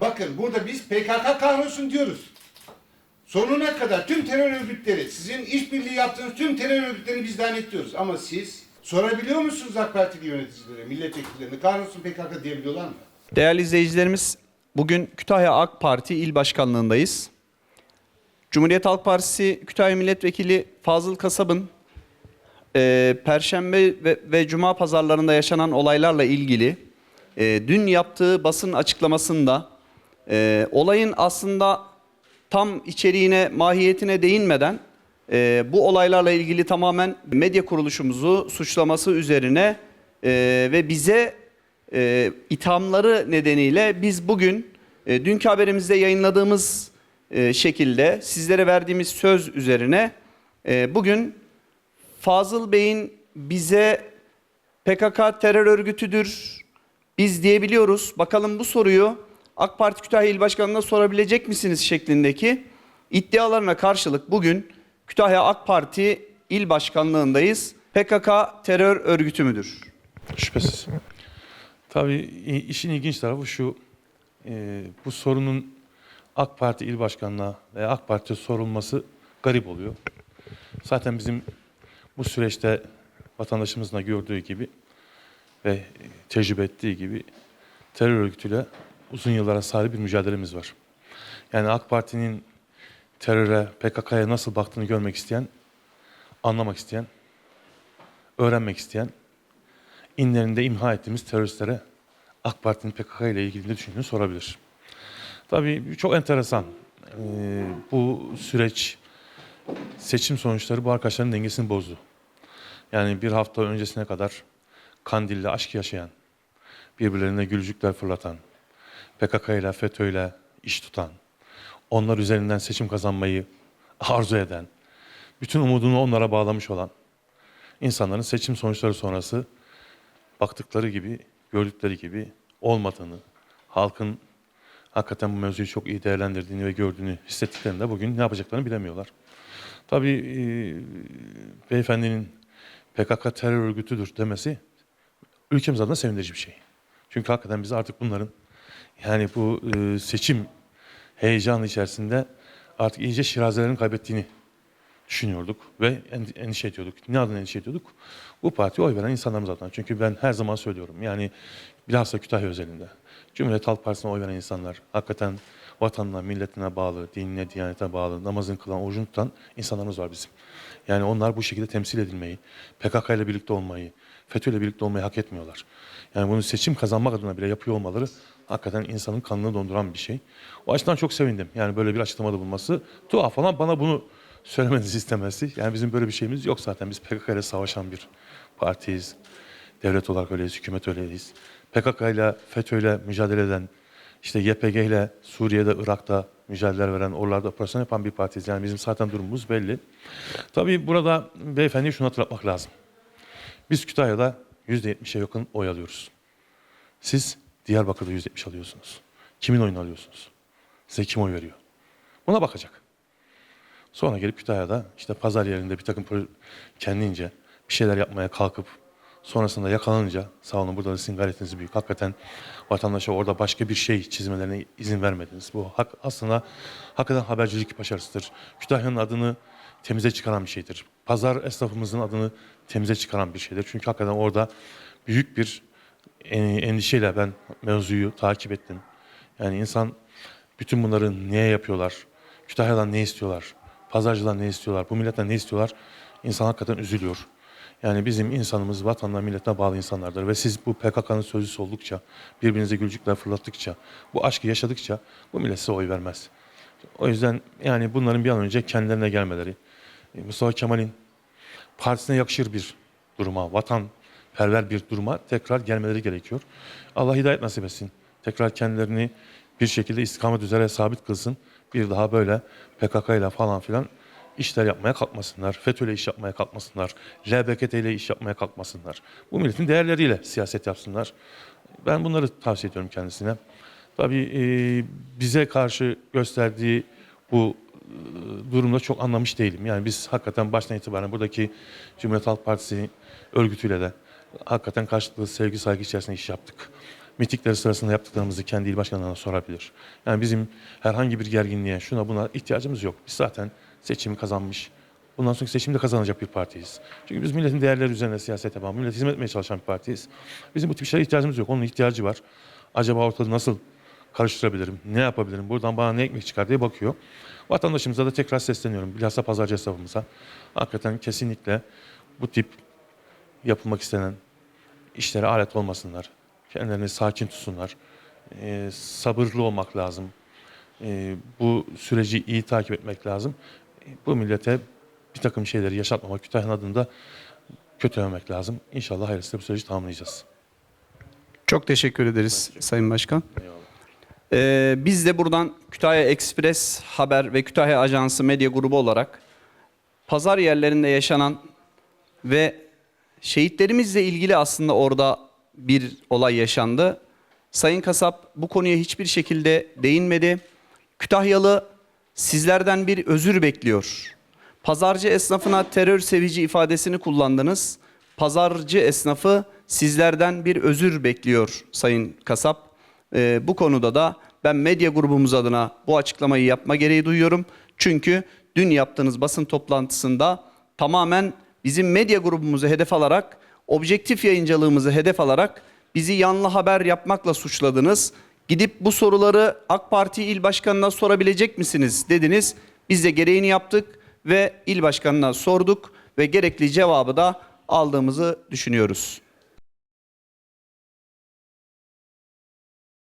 Bakın burada biz PKK kahrolsun diyoruz. Sonuna kadar tüm terör örgütleri, sizin işbirliği yaptığınız tüm terör örgütlerini biz lanetliyoruz. Ama siz sorabiliyor musunuz AK Partili yöneticilere, milletvekillerine kahrolsun PKK diyebiliyorlar mı? Değerli izleyicilerimiz, bugün Kütahya AK Parti İl Başkanlığındayız. Cumhuriyet Halk Partisi Kütahya Milletvekili Fazıl Kasab'ın e, Perşembe ve, ve Cuma pazarlarında yaşanan olaylarla ilgili e, dün yaptığı basın açıklamasında e, olayın aslında tam içeriğine, mahiyetine değinmeden e, bu olaylarla ilgili tamamen medya kuruluşumuzu suçlaması üzerine e, ve bize e, ithamları nedeniyle biz bugün e, dünkü haberimizde yayınladığımız e, şekilde sizlere verdiğimiz söz üzerine e, bugün Fazıl Bey'in bize PKK terör örgütüdür biz diyebiliyoruz. Bakalım bu soruyu AK Parti Kütahya İl Başkanı'na sorabilecek misiniz şeklindeki iddialarına karşılık bugün Kütahya AK Parti İl Başkanlığındayız. PKK terör örgütü müdür? Şüphesiz. Tabii işin ilginç tarafı şu, e, bu sorunun AK Parti il başkanına veya AK Parti'ye sorulması garip oluyor. Zaten bizim bu süreçte vatandaşımızın da gördüğü gibi ve tecrübe ettiği gibi terör örgütüyle uzun yıllara sahip bir mücadelemiz var. Yani AK Parti'nin teröre, PKK'ya nasıl baktığını görmek isteyen, anlamak isteyen, öğrenmek isteyen inlerinde imha ettiğimiz teröristlere AK Parti'nin PKK ile ilgili ne düşündüğünü sorabilir. Tabii çok enteresan. Ee, bu süreç seçim sonuçları bu arkadaşların dengesini bozdu. Yani bir hafta öncesine kadar Kandil'le aşk yaşayan, birbirlerine gülücükler fırlatan, PKK ile FETÖ ile iş tutan, onlar üzerinden seçim kazanmayı arzu eden, bütün umudunu onlara bağlamış olan insanların seçim sonuçları sonrası baktıkları gibi, gördükleri gibi olmadığını, halkın hakikaten bu mevzuyu çok iyi değerlendirdiğini ve gördüğünü hissettiklerinde bugün ne yapacaklarını bilemiyorlar. Tabii e, beyefendinin PKK terör örgütüdür demesi ülkemiz adına sevindirici bir şey. Çünkü hakikaten biz artık bunların yani bu e, seçim heyecanı içerisinde artık iyice şirazelerini kaybettiğini düşünüyorduk ve en- endişe ediyorduk. Ne adına endişe ediyorduk? Bu partiye oy veren insanlarımız adına. Çünkü ben her zaman söylüyorum. Yani bilhassa Kütahya özelinde. Cumhuriyet Halk Partisi'ne oy veren insanlar hakikaten vatanına, milletine bağlı, dinine, diyanete bağlı, namazını kılan, orucunu tutan insanlarımız var bizim. Yani onlar bu şekilde temsil edilmeyi, PKK ile birlikte olmayı, FETÖ ile birlikte olmayı hak etmiyorlar. Yani bunu seçim kazanmak adına bile yapıyor olmaları hakikaten insanın kanını donduran bir şey. O açıdan çok sevindim. Yani böyle bir açıklamada bulunması. Tuhaf falan bana bunu söylemenizi istemesi. Yani bizim böyle bir şeyimiz yok zaten. Biz PKK ile savaşan bir partiyiz. Devlet olarak öyleyiz, hükümet öyleyiz. PKK ile, FETÖ ile mücadele eden, işte YPG ile Suriye'de, Irak'ta mücadele veren, oralarda operasyon yapan bir partiyiz. Yani bizim zaten durumumuz belli. Tabii burada beyefendiye şunu hatırlatmak lazım. Biz Kütahya'da %70'e yakın oy alıyoruz. Siz Diyarbakır'da %70 alıyorsunuz. Kimin oyunu alıyorsunuz? Size kim oy veriyor? Buna bakacak. Sonra gelip Kütahya'da işte pazar yerinde bir takım kendince bir şeyler yapmaya kalkıp sonrasında yakalanınca sağ olun burada da sizin gayretiniz büyük. Hakikaten vatandaşa orada başka bir şey çizmelerine izin vermediniz. Bu hak, aslında hakikaten habercilik başarısıdır. Kütahya'nın adını temize çıkaran bir şeydir. Pazar esnafımızın adını temize çıkaran bir şeydir. Çünkü hakikaten orada büyük bir en- endişeyle ben mevzuyu takip ettim. Yani insan bütün bunları niye yapıyorlar? Kütahya'dan ne istiyorlar? Pazarcıdan ne istiyorlar? Bu milletten ne istiyorlar? İnsan hakikaten üzülüyor. Yani bizim insanımız vatanına, milletine bağlı insanlardır. Ve siz bu PKK'nın sözcüsü oldukça, birbirinize gülcükler fırlattıkça, bu aşkı yaşadıkça bu millet size oy vermez. O yüzden yani bunların bir an önce kendilerine gelmeleri, Mustafa Kemal'in partisine yakışır bir duruma, vatanperver bir duruma tekrar gelmeleri gerekiyor. Allah hidayet nasip etsin. Tekrar kendilerini bir şekilde istikamet üzere sabit kılsın. Bir daha böyle PKK ile falan filan işler yapmaya kalkmasınlar. FETÖ ile iş yapmaya kalkmasınlar. LBKT ile iş yapmaya kalkmasınlar. Bu milletin değerleriyle siyaset yapsınlar. Ben bunları tavsiye ediyorum kendisine. Tabii e, bize karşı gösterdiği bu durumda çok anlamış değilim. Yani biz hakikaten baştan itibaren buradaki Cumhuriyet Halk Partisi örgütüyle de hakikaten karşılıklı sevgi saygı içerisinde iş yaptık. mitikleri sırasında yaptıklarımızı kendi il başkanlarına sorabilir. Yani bizim herhangi bir gerginliğe, şuna buna ihtiyacımız yok. Biz zaten seçimi kazanmış, bundan sonraki seçimde kazanacak bir partiyiz. Çünkü biz milletin değerleri üzerine siyaset yapan, millete hizmet etmeye çalışan bir partiyiz. Bizim bu tip şeylere ihtiyacımız yok. Onun ihtiyacı var. Acaba ortalığı nasıl karıştırabilirim, ne yapabilirim, buradan bana ne ekmek çıkar diye bakıyor. Vatandaşımıza da tekrar sesleniyorum. Bilhassa pazarcı esnafımıza. Hakikaten kesinlikle bu tip yapılmak istenen işlere alet olmasınlar. Kendilerini sakin tutsunlar. Ee, sabırlı olmak lazım. Ee, bu süreci iyi takip etmek lazım. Ee, Bu millete bir takım şeyleri yaşatmamak, Kütahya'nın adını da kötülememek lazım. İnşallah hayırlısıyla bu süreci tamamlayacağız. Çok teşekkür ederiz Sayın Başkan. Eyvallah. Ee, biz de buradan Kütahya Ekspres Haber ve Kütahya Ajansı medya grubu olarak pazar yerlerinde yaşanan ve şehitlerimizle ilgili aslında orada bir olay yaşandı. Sayın Kasap bu konuya hiçbir şekilde değinmedi. Kütahyalı sizlerden bir özür bekliyor. Pazarcı esnafına terör sevici ifadesini kullandınız. Pazarcı esnafı sizlerden bir özür bekliyor Sayın Kasap. Ee, bu konuda da ben medya grubumuz adına bu açıklamayı yapma gereği duyuyorum. Çünkü dün yaptığınız basın toplantısında tamamen bizim medya grubumuzu hedef alarak, objektif yayıncılığımızı hedef alarak bizi yanlı haber yapmakla suçladınız. Gidip bu soruları AK Parti il başkanına sorabilecek misiniz dediniz. Biz de gereğini yaptık ve il başkanına sorduk ve gerekli cevabı da aldığımızı düşünüyoruz.